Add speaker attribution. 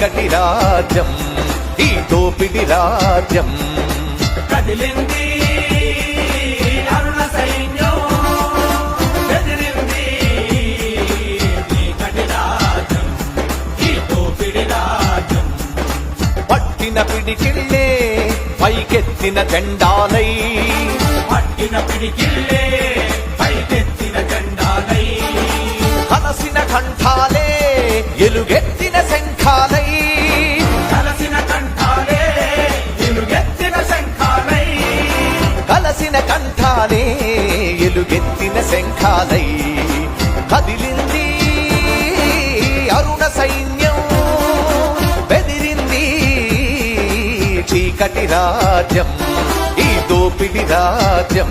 Speaker 1: చీకటి రాజ్యం ఈ దోపిడి రాజ్యం.
Speaker 2: కదిలింది అరుణ సైన్యం బెదిరింది చీకటి రాజ్యం ఈ దోపిడి రాజ్యం.
Speaker 1: పట్టిన పిడికిళ్ళే పైకెత్తిన జెండాలై.
Speaker 2: పట్టిన పిడికిల్లే పైకెత్తిన జెండాలై.
Speaker 1: కలసిన కంఠాలే ఎలుగెత్తిన
Speaker 2: కలసిన
Speaker 1: కంఠానే ఎలుగెత్తిన శంఖాలై కదిలింది అరుణ సైన్యం. బెదిరింది చీకటి రాజ్యం ఈ దోపిడి రాజ్యం.